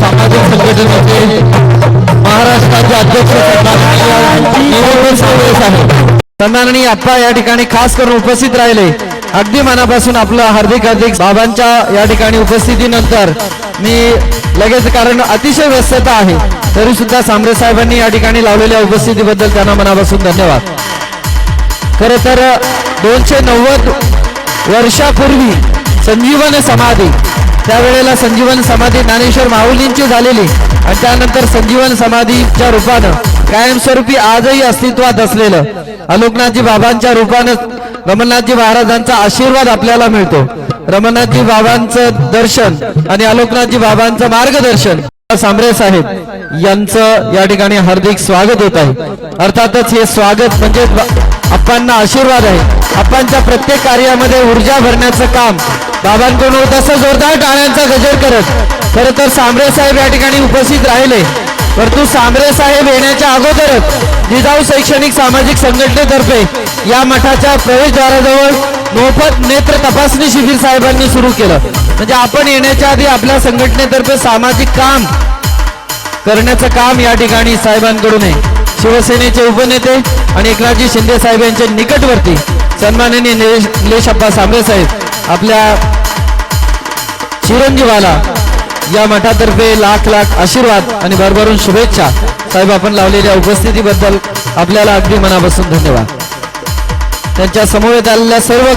सामाजिक संघटनेचे महाराष्ट्राचे अध्यक्ष आहे सन्माननीय आत्ता या ठिकाणी खास करून उपस्थित राहिले. अगदी मनापासून आपलं हार्दिक हार्दिक बाबांच्या या ठिकाणी उपस्थितीनंतर मी लगेच कारण अतिशय व्यस्तता आहे तरी सुद्धा सांबरे साहेबांनी या ठिकाणी लावलेल्या उपस्थितीबद्दल त्यांना मनापासून धन्यवाद. खर तर दोनशे नव्वद वर्षापूर्वी संजीवन समाधी. त्यावेळेला संजीवन समाधी ज्ञानेश्वर माऊलींची झालेली. आणि त्यानंतर संजीवन समाधीच्या रूपानं कायमस्वरूपी आजही अस्तित्वात असलेलं अलोकनाथजी बाबांच्या रूपानं रमणनाथजी महाराजांचा आशीर्वाद आपल्याला मिळतो. रमणनाथजी बाबांचं दर्शन आणि अलोकनाथजी बाबांचं मार्गदर्शन. सांबरे साहेब यांचं या ठिकाणी हार्दिक स्वागत होत आहे. अर्थातच हे स्वागत म्हणजे अप्पांना आशीर्वाद आहे. अप्पांच्या प्रत्येक कार्यामध्ये ऊर्जा भरण्याचं काम. बाबांकडून होत असं जोरदार टाळ्यांचा गजर करत. खरं तर सांबरे साहेब या ठिकाणी उपस्थित राहिले. परंतु सांबरे साहेब येण्याच्या अगोदरच जिजाऊ शैक्षणिक सामाजिक संघटनेतर्फे या मठाच्या प्रवेशद्वाराजवळ मोफत नेत्र तपासणी शिबिर साहेबांनी सुरू केलं. म्हणजे आपण येण्याच्या आधी आपल्या संघटनेतर्फे सामाजिक काम करण्याचं काम या ठिकाणी साहेबांकडून आहे. शिवसेनेचे उपनेते आणि एकनाथजी शिंदे साहेब यांच्या निकटवर्ती सन्माननीय निलेश अप्पा सांबळे साहेब आपल्या चिरंजीवाला या मठातर्फे लाख लाख आशीर्वाद आणि भरभरून शुभेच्छा साहेब आपण लावलेल्या उपस्थितीबद्दल आपल्याला अगदी मनापासून धन्यवाद. त्यांच्यासमोर आलेल्या सर्व